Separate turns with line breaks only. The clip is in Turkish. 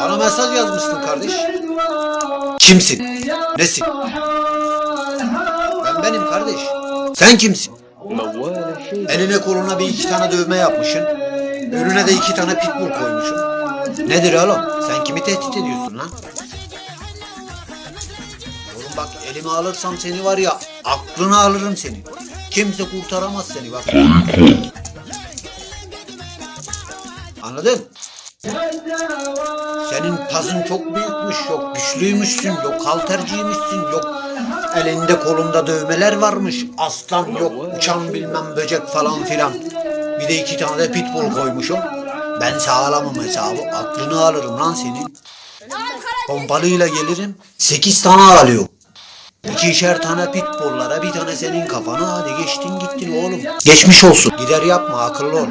Bana mesaj yazmışsın kardeş. Kimsin? Nesin? Ben benim kardeş. Sen kimsin? Eline koluna bir iki tane dövme yapmışsın. Önüne de iki tane pitbull koymuşsun. Nedir oğlum? Sen kimi tehdit ediyorsun lan? Oğlum bak elime alırsam seni var ya aklını alırım seni. Kimse kurtaramaz seni bak. Anladın? Senin pazın çok büyükmüş, yok güçlüymüşsün, yok halterciymişsin, yok elinde kolunda dövmeler varmış, aslan yok, uçan bilmem böcek falan filan. Bir de iki tane de pitbull koymuşum. Ben sağlamam hesabı, aklını alırım lan senin. Pompalıyla gelirim, sekiz tane alıyor. İkişer tane pitbulllara bir tane senin kafana hadi geçtin gittin oğlum. Geçmiş olsun. Gider yapma akıllı ol.